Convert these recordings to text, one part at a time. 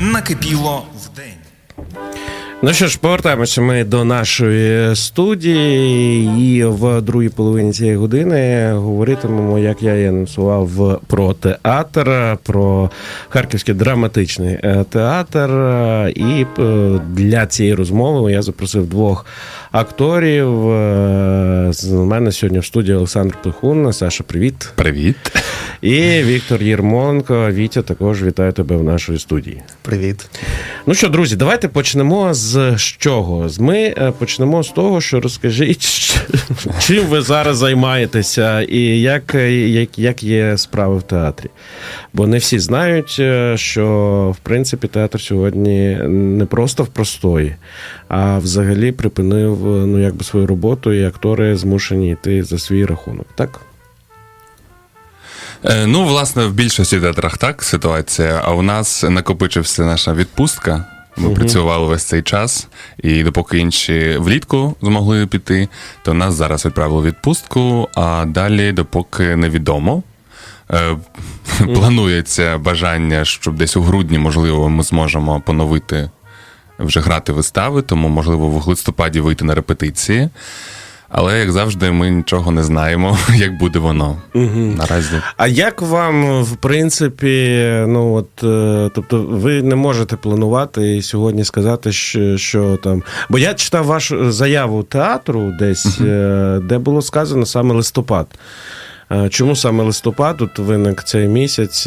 накипіло вдень. Ну що ж, повертаємося ми до нашої студії, і в другій половині цієї години говоритимемо, як я і анонсував про театр, про Харківський драматичний е, театр. І е, для цієї розмови я запросив двох акторів. Е, З мене сьогодні в студії Олександр Плехун. Саша, привіт. Привіт. І Віктор Єрмоленко. Вітя, також вітаю тебе в нашій студії. Привіт. Ну що, друзі, давайте почнемо з чого? Ми е, почнемо з того, що розкажіть, чим ви зараз займаєтеся, і як, е, як, як є справи в театрі. Бо не всі знають, е, що в принципі театр сьогодні не просто в простої, а взагалі припинив ну, якби свою роботу, і актори змушені йти за свій рахунок. Так? Е, ну, власне, в більшості театрах так ситуація, а у нас накопичився наша відпустка. Ми працювали весь цей час, і допоки інші влітку змогли піти, то нас зараз відправили в відпустку, а далі, допоки невідомо. Е, Планується бажання, щоб десь у грудні, можливо, ми зможемо поновити вже грати вистави, тому, можливо, в листопаді вийти на репетиції. Але, як завжди, ми нічого не знаємо, як буде воно. Наразі. А як вам, в принципі, ну от, е, тобто, ви не можете планувати і сьогодні сказати, що, що там. Бо я читав вашу заяву театру десь, е, де було сказано саме листопад. Е, Чому саме листопад тут виник цей місяць?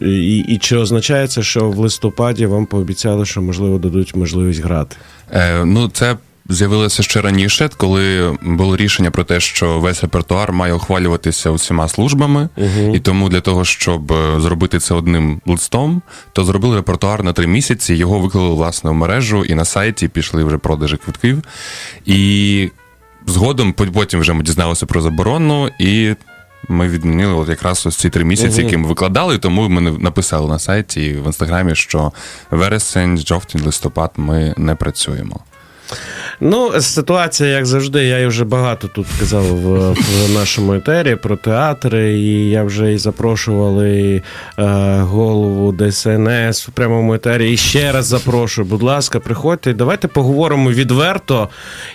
І, і чи означає це, що в листопаді вам пообіцяли, що можливо дадуть можливість грати? Е, ну, це з'явилося ще раніше, коли було рішення про те, що весь репертуар має ухвалюватися усіма службами, і тому для того, щоб е, зробити це одним листом, то зробили репертуар на три місяці. Його виклали власне в мережу, і на сайті пішли вже продажі квитків. І згодом потім вже ми дізналися про заборону і. Ми відмінили от якраз ось ці три місяці, які ми викладали, тому ми не- написали на сайті і в інстаграмі, що вересень, жовтень, листопад ми не працюємо. Ну, ситуація, як завжди, я вже багато тут казав в, в нашому етері про театри, і я вже і запрошували е, голову ДСНС в прямому етері. І ще раз запрошую, будь ласка, приходьте. Давайте поговоримо відверто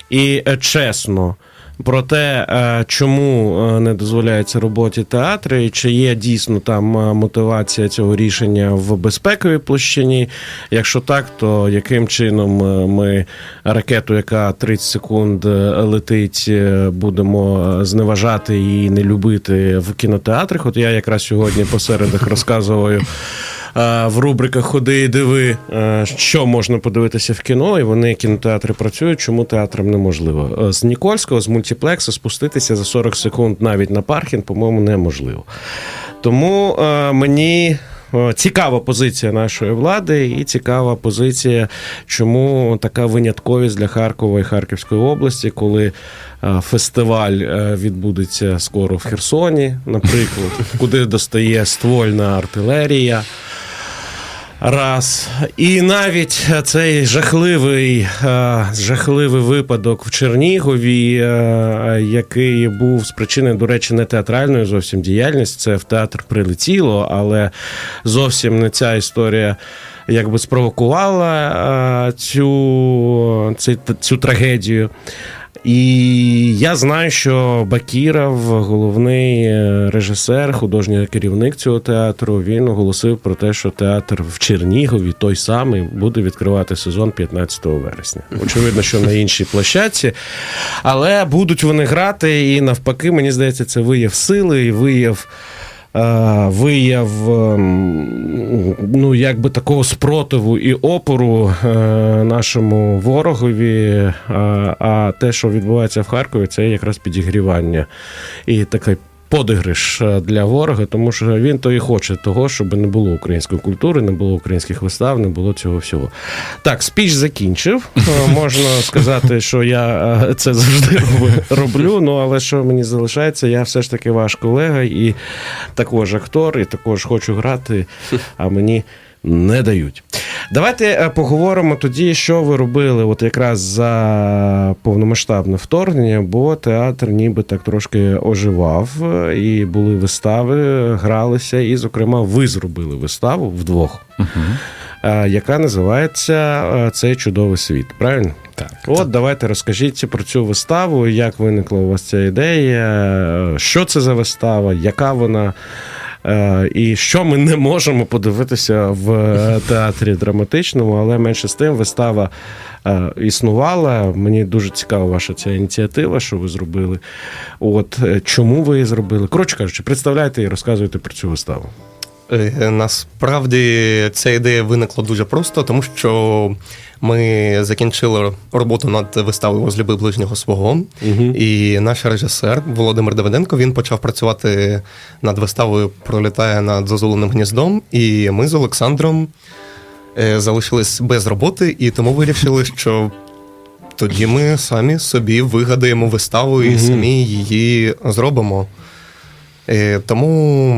і е, чесно. Про те, е, чому е, не дозволяється роботі театри, і чи є дійсно там е, мотивація цього рішення в безпековій площині. Якщо так, то яким чином ми ракету, яка 30 секунд летить, будемо зневажати і не любити в кінотеатрах? От я якраз сьогодні посередах розказую. Е, В рубриках Ходи і диви, е, що можна подивитися в кіно, і вони кінотеатри працюють. Чому театрам неможливо? Е, З Нікольського, з мультиплекса спуститися за 40 секунд навіть на паркінг, по-моєму, неможливо. Тому мені. Цікава позиція нашої влади і цікава позиція, чому така винятковість для Харкова і Харківської області, коли фестиваль відбудеться скоро в Херсоні, наприклад, куди достає ствольна артилерія. Раз. І навіть цей жахливий, е, жахливий випадок в Чернігові, е, який був спричинений, до речі, не театральною зовсім діяльність. Це в театр прилетіло, але зовсім не ця історія. Якби спровокувала е, цю, цю, цю трагедію. І я знаю, що Бакіров, головний е, режисер, художній керівник цього театру, він оголосив про те, що театр в Чернігові, той самий, буде відкривати сезон 15 вересня. Очевидно, що на іншій площадці. Але будуть вони грати, і навпаки, мені здається, це вияв сили і вияв. Е, Вияв ем, ну, якби такого спротиву і опору е, нашому ворогові. А, а те, що відбувається в Харкові, це якраз підігрівання і такий подигриш е, для ворога, тому що він то і хоче того, щоб не було української культури, не було українських вистав, не було цього всього. Так, спіч закінчив. Е, Можна сказати, що я е, це завжди роблю. Ну але що мені залишається, я все ж таки ваш колега і також актор, і також хочу грати, а мені. Не дають. Давайте е, поговоримо тоді, що ви робили, от якраз за повномасштабне вторгнення, бо театр ніби так трошки оживав, е, і були вистави, гралися, і, зокрема, ви зробили виставу вдвох. е, яка називається Цей чудовий світ. Правильно? Так. От давайте розкажіть про цю виставу, як виникла у вас ця ідея, що це за вистава, яка вона. Е, І що ми не можемо подивитися в е, театрі драматичному, але менше з тим вистава е, існувала. Мені дуже цікава ваша ця ініціатива, що ви зробили. От чому ви її зробили? Коротше кажучи, представляйте і розказуйте про цю виставу. Е, Насправді ця ідея виникла дуже просто, тому що ми закінчили роботу над виставою «Возлюби ближнього свого. І наш режисер Володимир Давиденко він почав працювати над виставою Пролітає над зозуленим гніздом. І ми з Олександром е, залишились без роботи, і тому вирішили, що тоді ми самі собі вигадаємо виставу і Мгм. самі її зробимо. Е, Тому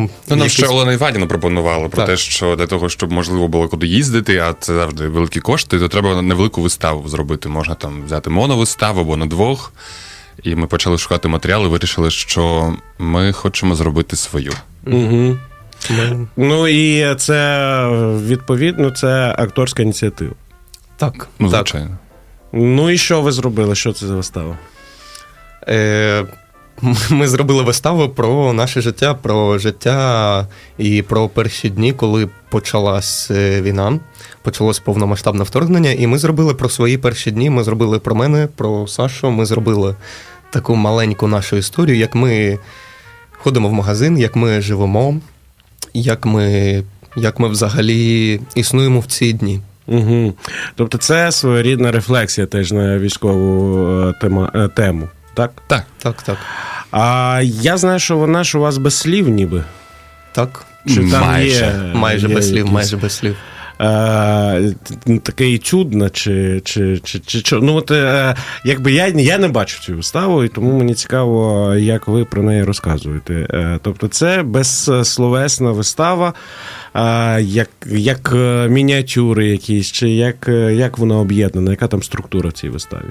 Ну, нам якісь- ще Олена Іванівна пропонувала про Так. те, що для того, щоб можливо було куди їздити, а це завжди великі кошти, то треба невелику виставу зробити. Можна там взяти моновиставу або на двох. І ми почали шукати матеріали, вирішили, що ми хочемо зробити свою. Угу. ми... Ну і це відповідно це акторська ініціатива. Так, Ну, так. звичайно. Ну і що ви зробили? Що це за вистава? Е, ми зробили виставу про наше життя, про життя і про перші дні, коли почалась е, війна, почалось повномасштабне вторгнення. І ми зробили про свої перші дні. Ми зробили про мене, про Сашу. Ми зробили таку маленьку нашу історію, як ми ходимо в магазин, як ми живемо, як ми, як ми взагалі існуємо в ці дні. Угу. Тобто це своєрідна рефлексія теж на військову е, тема, е, тему, так? Так. Так, так, А я знаю, що вона ж у вас без слів, ніби. так. Чи там Майже. є, Майже є без слів, якісь, майже без слів. Е, т- таке етюдне, чи, чи, чи, чи, чи ну от е, якби я, я не бачив цю виставу, і тому мені цікаво, як ви про неї розказуєте. Е, тобто, це безсловесна вистава, е, як, як мініатюри якісь, чи як, як вона об'єднана, яка там структура в цій виставі?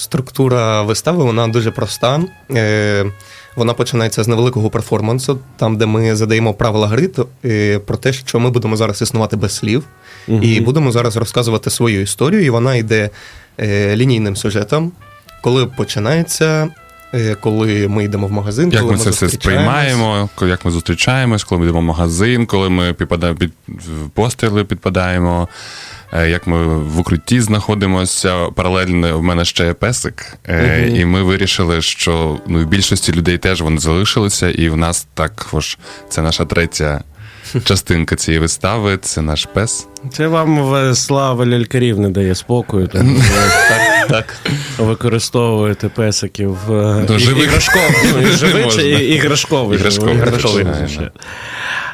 Структура вистави вона дуже проста. Е, Вона починається з невеликого перформансу, там, де ми задаємо правила гри то, е, про те, що ми будемо зараз існувати без слів, і будемо зараз розказувати свою історію. І вона йде е, лінійним сюжетом, коли починається, коли ми йдемо в магазин, Як коли ми це все сприймаємо, як ми зустрічаємось, коли ми йдемо в магазин, коли ми підпадаємо під постріли підпадаємо, як ми в укритті знаходимося. Паралельно в мене ще є песик. е, І ми вирішили, що ну, в більшості людей теж вони залишилися, і в нас також це наша третя частинка цієї вистави. Це наш пес. Це вам е, слава лялькарів не дає спокою, тому ви Так, так. використовуєте песиків е, Ну,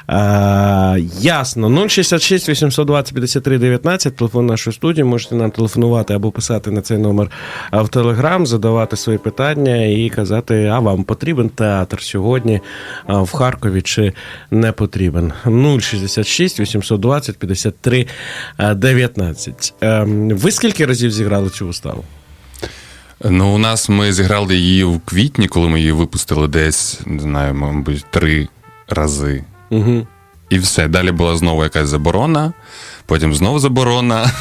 А, ясно. 066 820 53 19, телефон нашої студії. Можете нам телефонувати або писати на цей номер в Телеграм, задавати свої питання і казати, а вам потрібен театр сьогодні в Харкові чи не потрібен. 066 820 53 а, 19. Ем, Ви скільки разів зіграли цю виставу? Ну, у нас ми зіграли її в квітні, коли ми її випустили десь, не знаю, мабуть, три рази. Угу. І все. Далі була знову якась заборона, потім знову заборона.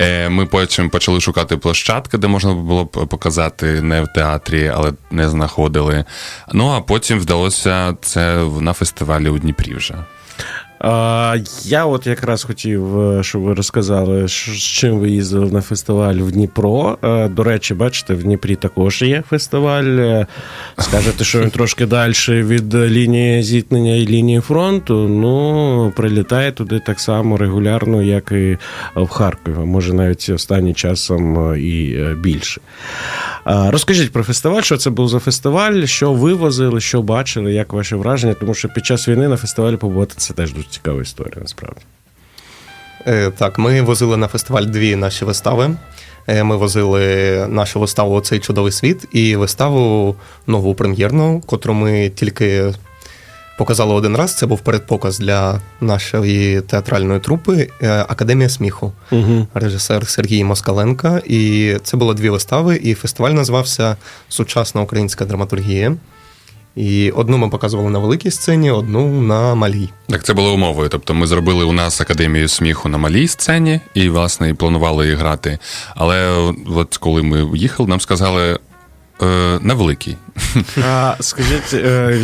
Е, Ми потім почали шукати площадки, де можна було б показати не в театрі, але не знаходили. Ну а потім вдалося це на фестивалі у Дніпрі вже. Я от якраз хотів, е, щоб ви розказали, з чим ви їздили на фестиваль в Дніпро. Е, До речі, бачите, в Дніпрі також є фестиваль. Е, Скажете, що він трошки далі від лінії зіткнення і лінії фронту. Ну, прилітає туди так само регулярно, як і в Харкові. Може, навіть останнім часом і більше. Розкажіть про фестиваль, що це був за фестиваль, що ви возили, що бачили, як ваші враження, тому що під час війни на фестивалі побувати це теж дуже цікава історія, насправді. Е, Так, ми возили на фестиваль дві наші вистави. Е, Ми возили нашу виставу Цей чудовий світ і виставу нову прем'єрну, котру ми тільки показали один раз. Це був передпоказ для нашої театральної трупи е, Академія сміху. Угу. Режисер Сергій Москаленка. І це було дві вистави, і фестиваль називався Сучасна українська драматургія. І одну ми показували на великій сцені, одну на малій. Так, це було умовою. Тобто ми зробили у нас академію сміху на малій сцені і, власне, і планували її грати. Але от коли ми їхали, нам сказали е, на. А скажіть, е,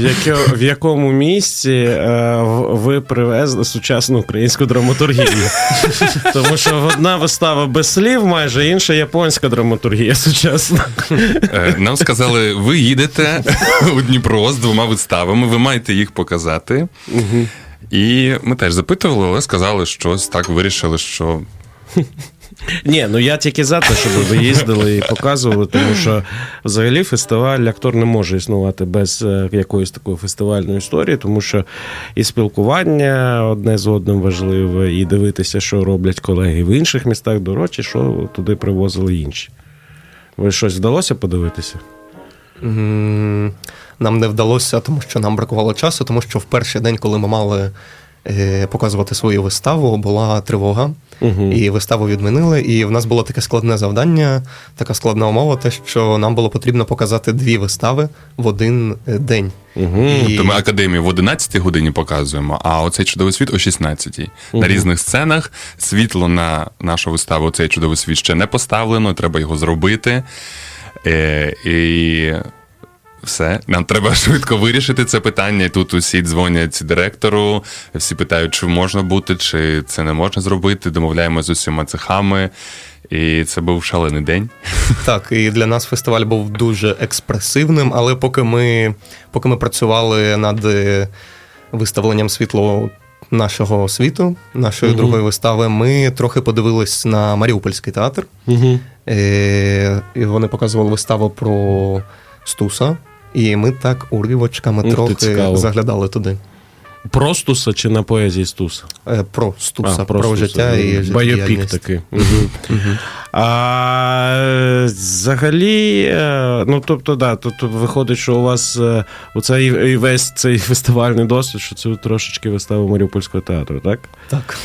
в, якому місці е, ви привезли сучасну українську драматургію? Тому що одна вистава без слів, майже інша японська драматургія сучасна. Е, Нам сказали, ви їдете у Дніпро з двома виставами, ви маєте їх показати. І ми теж запитували, але сказали щось так, вирішили, що Ні, ну я тільки за те, щоб ви їздили і показували, тому що взагалі фестиваль актор не може існувати без е, якоїсь такої фестивальної історії, тому що і спілкування одне з одним важливе, і дивитися, що роблять колеги в інших містах, до речі, що туди привозили інші. Ви щось вдалося подивитися? Нам не вдалося, тому що нам бракувало часу, тому що в перший день, коли ми мали е, показувати свою виставу, була тривога, Угу. і виставу відмінили. І в нас було таке складне завдання, така складна умова, те, що нам було потрібно показати дві вистави в один е, день. Угу. І- то ми академію в 11 годині показуємо, а оцей чудовий світ о 16-й. На різних сценах світло на нашу виставу цей чудовий світ ще не поставлено, треба його зробити. Е, і все, нам треба швидко вирішити це питання. Тут усі дзвонять директору, всі питають, чи можна бути, чи це не можна зробити. Домовляємося з усіма цехами. І це був шалений день. Так, і для нас фестиваль був дуже експресивним, але поки ми, поки ми працювали над е, виставленням світло нашого світу, нашої Мгм. другої вистави, ми трохи подивились на Маріупольський театр. Угу. І вони показували виставу про Стуса. І ми так уривочками Ух трохи заглядали туди. Про Стуса чи на поезії Стуса? Е, Про Стуса, про, Стуса. життя і Байопік такий. А е, взагалі, е, ну тобто, да, тут виходить, що у вас е, оцей і весь цей фестивальний досвід, що це трошечки вистава Маріупольського театру, так? Так.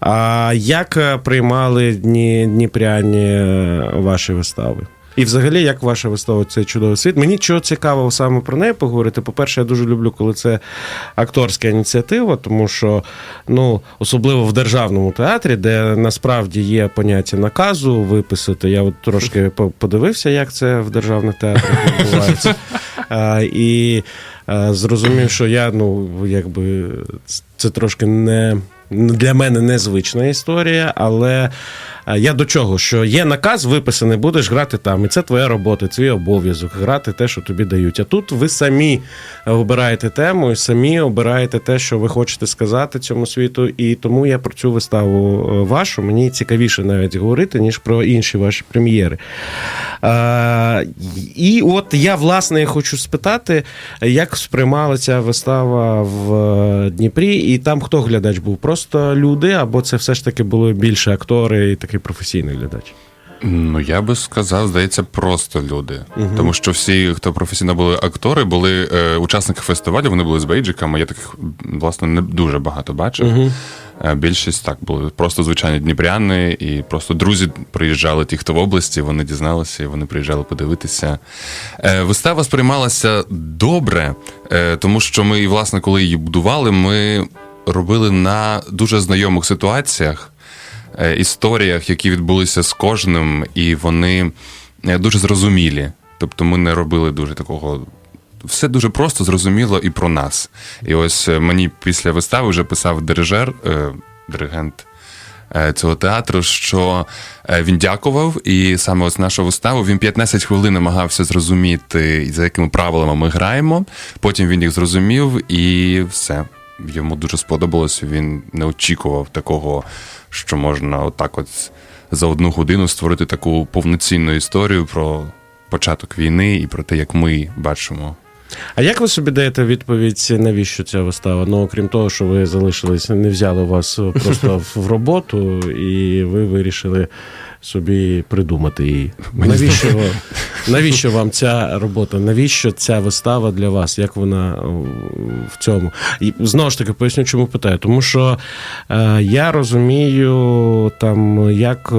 А як е, приймали дні дніпряні е, ваші вистави? І взагалі, як ваша вистава цей чудовий світ? Мені чого цікаво саме про неї поговорити. По-перше, я дуже люблю, коли це акторська ініціатива, тому що ну, особливо в державному театрі, де насправді є поняття наказу виписати. Я от трошки подивився, як це в державних театрах відбувається. А, і а, зрозумів, що я, ну, якби це трошки не. Для мене незвична історія, але я до чого? Що є наказ виписаний, будеш грати там, і це твоя робота, твій обов'язок грати те, що тобі дають. А тут ви самі обираєте тему і самі обираєте те, що ви хочете сказати цьому світу. І тому я про цю виставу е, вашу мені цікавіше навіть говорити, ніж про інші ваші прем'єри. Е, і от я власне хочу спитати, як сприймала ця вистава в е, Дніпрі, і там хто глядач був? Просто люди, або це все ж таки були більше актори і такий професійний глядач? Ну, я би сказав, здається, просто люди. Тому що всі, хто професійно були актори, були е, учасники фестивалю, вони були з бейджиками. Я таких, власне, не дуже багато бачив. Е, Більшість так були просто звичайні дніпряни, і просто друзі приїжджали, ті, хто в області, вони дізналися, і вони приїжджали подивитися. Е, Вистава сприймалася добре, е, тому що ми, власне, коли її будували, ми робили на дуже знайомих ситуаціях історіях, які відбулися з кожним, і вони е, дуже зрозумілі. Тобто ми не робили дуже такого. Все дуже просто зрозуміло і про нас. І ось е, мені після вистави вже писав дирижер, е, диригент е, цього театру, що е, він дякував, і саме ось нашу виставу він 15 хвилин намагався зрозуміти, за якими правилами ми граємо. Потім він їх зрозумів, і все. Йому дуже сподобалося. Він не очікував такого, що можна отак от за одну годину створити таку повноцінну історію про початок війни і про те, як ми бачимо А як ви собі даєте відповідь, навіщо ця вистава? Ну, окрім того, що ви залишились, не взяли вас просто в роботу, і ви вирішили собі придумати її. Навіщо, навіщо вам ця робота? Навіщо ця вистава для вас? Як вона в цьому? І знову ж таки поясню, чому питаю. Тому що е, я розумію, там, як е,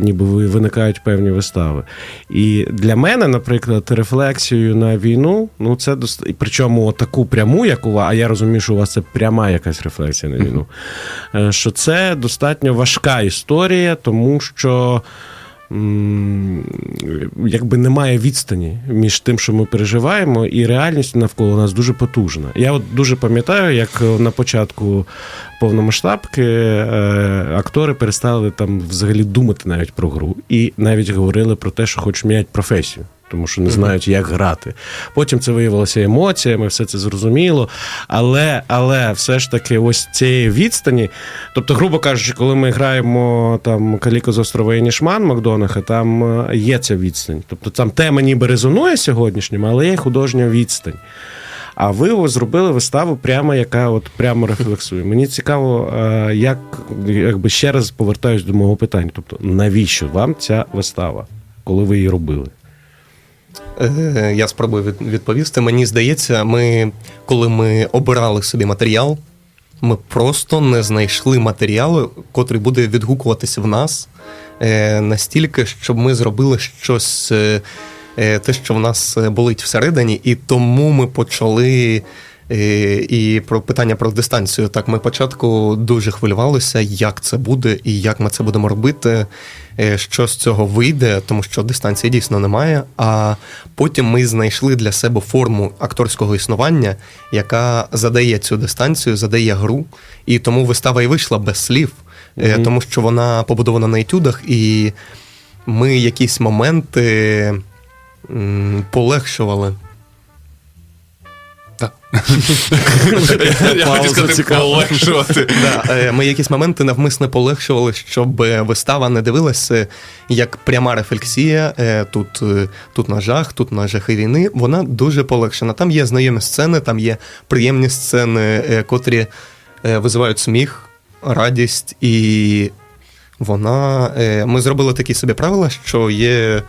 ніби ви- виникають певні вистави. І для мене, наприклад, рефлексією на війну, ну це дост... і причому таку пряму, як у вас, а я розумію, що у вас це пряма якась рефлексія на війну. е, Що це достатньо важка історія, тому що. Якби немає відстані між тим, що ми переживаємо, і реальність навколо нас дуже потужна. Я от дуже пам'ятаю, як на початку повномасштабки е, актори перестали там взагалі думати навіть про гру, і навіть говорили про те, що хочуть міняти професію. Тому що не знають, як грати. Потім це виявилося емоціями, все це зрозуміло. Але, але все ж таки, ось цієї відстані. Тобто, грубо кажучи, коли ми граємо там Каліко з острова і Нішман Макдонаха, там е, є ця відстань. Тобто там тема ніби резонує сьогоднішнім, але є художня відстань. А ви зробили виставу, прямо яка от прямо рефлексує. Мені цікаво, е, як якби ще раз повертаюсь до мого питання. Тобто, навіщо вам ця вистава, коли ви її робили? Е, Я спробую відповісти. Мені здається, ми, коли ми обирали собі матеріал, ми просто не знайшли матеріалу, котрий буде відгукуватися в нас е, настільки, щоб ми зробили щось, е, те, що в нас болить всередині, і тому ми почали. Е, І про питання про дистанцію. Так, ми спочатку дуже хвилювалися, як це буде і як ми це будемо робити, е, що з цього вийде, тому що дистанції дійсно немає. А потім ми знайшли для себе форму акторського існування, яка задає цю дистанцію, задає гру. І тому вистава і вийшла без слів, Мгм. тому що вона побудована на етюдах, і ми якісь моменти м, полегшували. Я хотів сказати, полегшувати. Е, ми якісь моменти навмисне полегшували, щоб е, вистава не дивилася як пряма рефлексія. е, Тут, тут на жах, тут на жахи війни. Вона дуже полегшена. Там є знайомі сцени, там є приємні сцени, котрі визивають сміх, радість, і вона. Ми зробили такі собі правила, що є.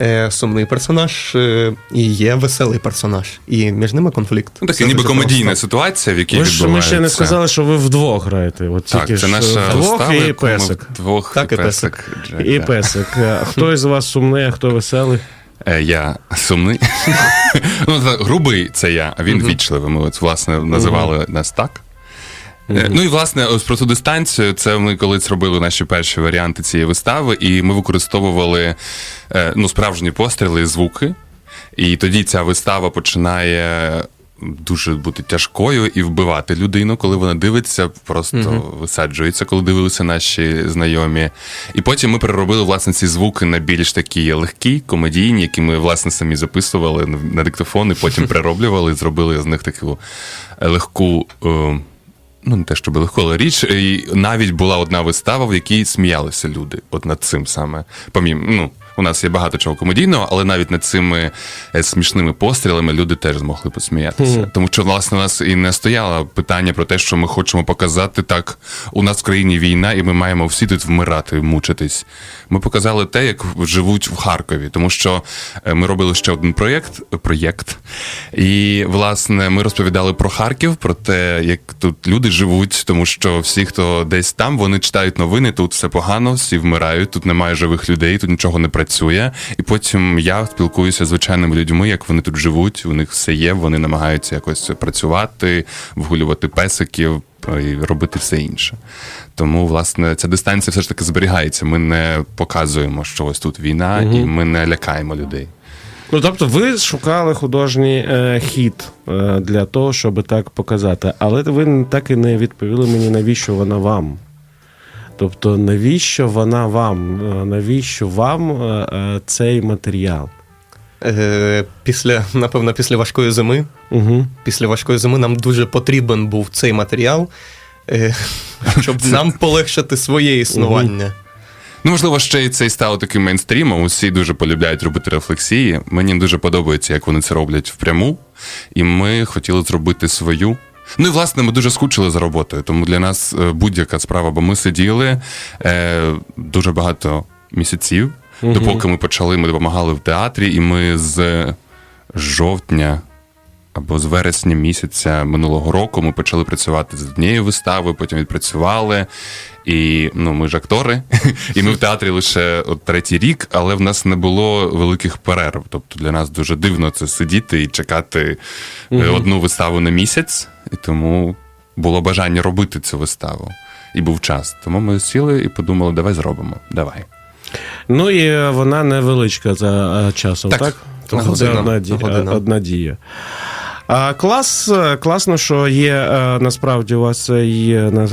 Е, Сумний персонаж е, і є веселий персонаж, і між ними конфлікт. Ну, така ніби комедійна просто. ситуація, в якій Ви ж ми ще не сказали, що ви вдвох граєте. От Так, це наша вдвох і песик. вдвох Так, і песик. Джек, І песик. Е, Хто із вас сумний, а хто веселий? Е, Я сумний. ну, грубий це я, а він вічливий. Ми от, власне називали нас так. Е, Ну і власне, ось про цю дистанцію. Це ми колись робили наші перші варіанти цієї вистави, і ми використовували е, ну, справжні постріли і звуки. І тоді ця вистава починає дуже бути тяжкою і вбивати людину, коли вона дивиться, просто висаджується, коли дивилися наші знайомі. І потім ми переробили власне ці звуки на більш такі легкі, комедійні, які ми власне самі записували на диктофон, і потім перероблювали, і зробили з них таку легку. е, Ну, не те, щоб легко, але річ. І навіть була одна вистава, в якій сміялися люди. От над цим саме. Помім, ну, у нас є багато чого комедійного, але навіть над цими е, смішними пострілами люди теж змогли посміятися. Тому що, власне, у нас і не стояло питання про те, що ми хочемо показати так. У нас в країні війна, і ми маємо всі тут вмирати, мучитись. Ми показали те, як живуть в Харкові, тому що е, ми робили ще один проєкт, проєкт. І, власне, ми розповідали про Харків, про те, як тут люди живуть, тому що всі, хто десь там, вони читають новини, тут все погано, всі вмирають, тут немає живих людей, тут нічого не працює. І потім я спілкуюся з звичайними людьми, як вони тут живуть, у них все є, вони намагаються якось працювати, вгулювати песиків. І робити все інше. Тому, власне, ця дистанція все ж таки зберігається. Ми не показуємо, що ось тут війна, і ми не лякаємо людей. Ну, тобто, ви шукали художній е, хід е, для того, щоб так показати. Але ви так і не відповіли мені, навіщо вона вам. Тобто, навіщо вона вам? Е, Навіщо вам е, е, цей матеріал? Після, напевно, після важкої зими. Угу. Після важкої зими нам дуже потрібен був цей матеріал, щоб нам полегшити своє існування. Ну, можливо, ще й це й стало таким мейнстрімом. Усі дуже полюбляють робити рефлексії. Мені дуже подобається, як вони це роблять впряму. І ми хотіли зробити свою. Ну і власне ми дуже скучили за роботою, тому для нас е, будь-яка справа, бо ми сиділи е, дуже багато. місяців. Допоки ми почали, ми допомагали в театрі, і ми з жовтня або з вересня місяця минулого року ми почали працювати з однією виставою, потім відпрацювали. І ну, ми ж актори, і ми в театрі лише от третій рік, але в нас не було великих перерв. Тобто для нас дуже дивно це сидіти і чекати е, одну виставу на місяць. І тому було бажання робити цю виставу. І був час. Тому ми сіли і подумали, давай зробимо. Давай. Ну і вона невеличка за е, часом, так? Так, Тобто це одна, одна дія. Клас, е, класно, що є е, насправді у вас є е,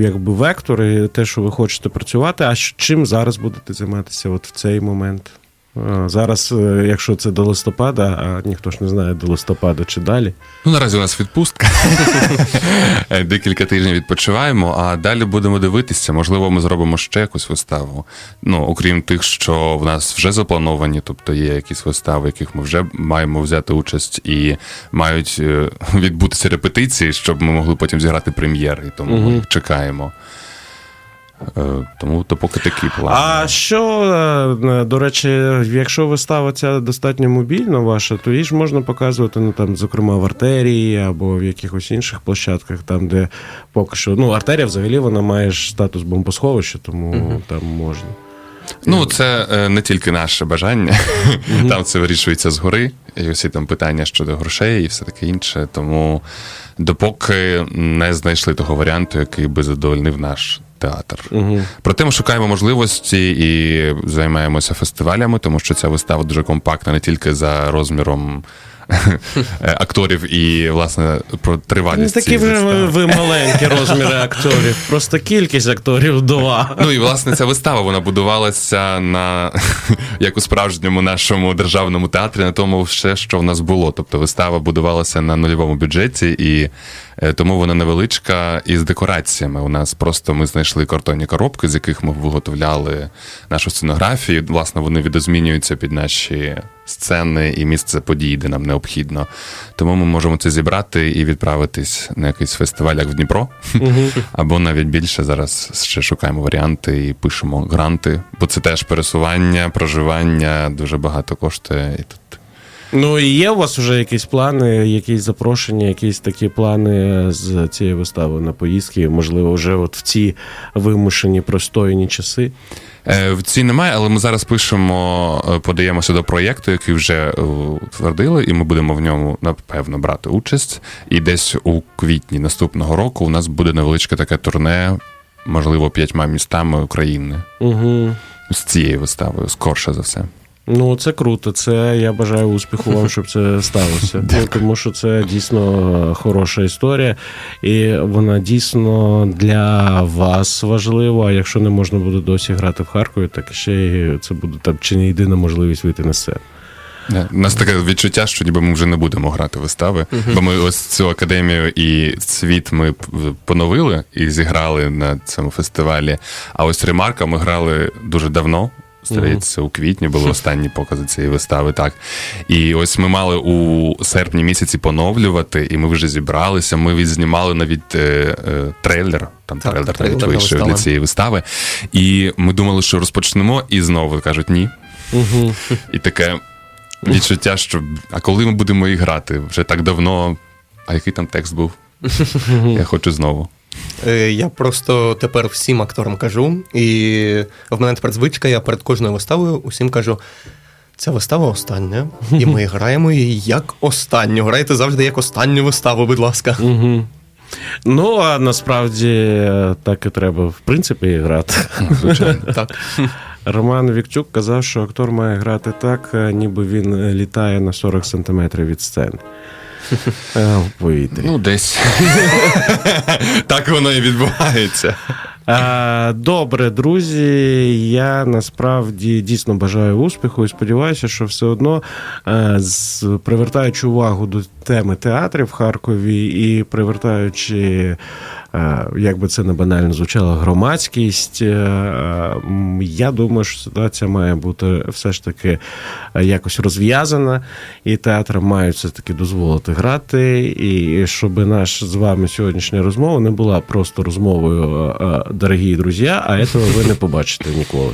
якби вектори, те, що ви хочете працювати. А чим зараз будете займатися от в цей момент? Е, Зараз, е, якщо це до листопада, а ніхто ж не знає до листопада чи далі. Ну, наразі у нас відпустка. Е, Декілька тижнів відпочиваємо, а далі будемо дивитися. Можливо, ми зробимо ще якусь виставу. Ну, окрім тих, що в нас вже заплановані, тобто є якісь вистави, в яких ми вже маємо взяти участь, і мають відбутися репетиції, щоб ми могли потім зіграти прем'єри. Тому ми чекаємо. Е, Тому то поки такі плани. А що, е, до речі, якщо вистава ця достатньо мобільна ваша, то її ж можна показувати, ну там, зокрема, в артерії або в якихось інших площадках, там, де поки що. Ну, артерія взагалі вона має ж статус бомбосховища, тому там можна. Ну, це е, не тільки наше бажання. Там це вирішується згори, і всі там питання щодо грошей і все таке інше. Тому допоки не знайшли того варіанту, який би задовольнив наш театр. Проте ми шукаємо можливості і займаємося фестивалями, тому що ця вистава дуже компактна не тільки за розміром. Е, Акторів і власне про тривалість. тривалість. такі вистави. ви маленькі розміри акторів, просто кількість акторів два. Ну і власне ця вистава вона будувалася на як у справжньому нашому державному театрі, на тому все, що в нас було. Тобто вистава будувалася на нульовому бюджеті, і тому вона невеличка і з декораціями. У нас просто ми знайшли картонні коробки, з яких ми виготовляли нашу сценографію. Власне, вони відозмінюються під наші сцени і місце подій, де нам необхідно. Тому ми можемо це зібрати і відправитись на якийсь фестиваль, як в Дніпро, або навіть більше зараз ще шукаємо варіанти і пишемо гранти, бо це теж пересування, проживання дуже багато коштує. І тут Ну і є у вас вже якісь плани, якісь запрошення, якісь такі плани з цієї вистави на поїздки, можливо, вже от в ці вимушені простоєні часи. Е, В цій немає, але ми зараз пишемо, е, подаємося до проєкту, який вже е, утвердили, і ми будемо в ньому напевно брати участь. І десь у квітні наступного року у нас буде невеличке таке турне, можливо, п'ятьма містами України Угу. з цією виставою, скорше за все. Ну, це круто. Це я бажаю успіху вам, щоб це сталося. Ну, тому що це дійсно хороша історія, і вона дійсно для вас важлива. А якщо не можна буде досі грати в Харкові, так ще й це буде там чи не єдина можливість вийти на сцену. Да. У нас таке відчуття, що ніби ми вже не будемо грати вистави, бо ми ось цю академію і світ ми поновили і зіграли на цьому фестивалі. А ось ремарка ми грали дуже давно. Здається, у квітні були останні покази цієї вистави. Так і ось ми мали у серпні місяці поновлювати, і ми вже зібралися. Ми відзнімали навіть е, е, трейлер. Там Так, трейлер навіть вийшов для цієї вистави. І ми думали, що розпочнемо, і знову кажуть ні. Угу. І таке відчуття, що а коли ми будемо і грати? Вже так давно. А який там текст був? Я хочу знову. Е, Я просто тепер всім акторам кажу, і в мене тепер звичка, я перед кожною виставою усім кажу. Ця вистава остання, і ми граємо її як останню. Грайте завжди як останню виставу, будь ласка. Угу. Ну, а насправді е, так і треба, в принципі, і грати. Звичайно. Так. Роман Вікчук казав, що актор має грати так, е, ніби він літає на 40 сантиметрів від сцени. Е, В повітрі. Ну, десь. так воно і відбувається. Е, Добре, друзі. Я насправді дійсно бажаю успіху і сподіваюся, що все одно, е, привертаючи увагу до теми театрів в Харкові і привертаючи як би це не банально звучало, громадськість. Е, Я думаю, що ситуація має бути все ж таки е, якось розв'язана, і театр мають все таки дозволити грати, і щоб наш з вами сьогоднішня розмова не була просто розмовою е, дорогі друзі, а цього ви не побачите ніколи.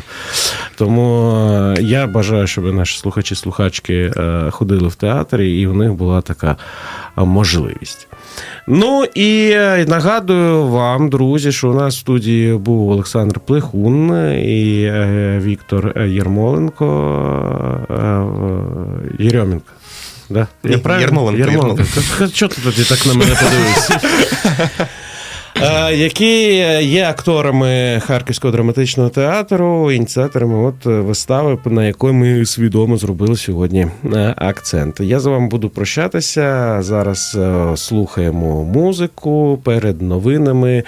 Тому е, я бажаю, щоб наші слухачі слухачки е, ходили в театр, і в них була така е, можливість. Ну і е, нагадую вам, друзі, що у нас в студії був Олександр Плехун і е, Віктор Єрмоленко. е, Єрьоменко. Да? Ярмоленко. Ярмоленко. Та Що ти тоді так на мене подивився? Е, Які є акторами Харківського драматичного театру, ініціаторами от вистави, на якої ми свідомо зробили сьогодні е, акцент. Я з вами буду прощатися. Зараз е, слухаємо музику перед новинами.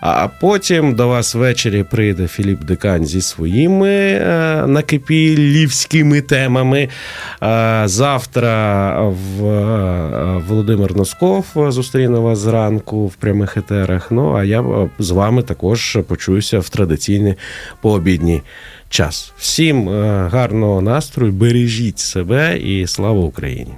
А потім до вас ввечері прийде Філіп Декань зі своїми е, накипілівськими темами. Е, Завтра в е, Володимир Носков зустріне вас зранку в прямих етерах. Ну а я е, з вами також почуюся в традиційний пообідній час. Всім е, гарного настрою, бережіть себе і слава Україні!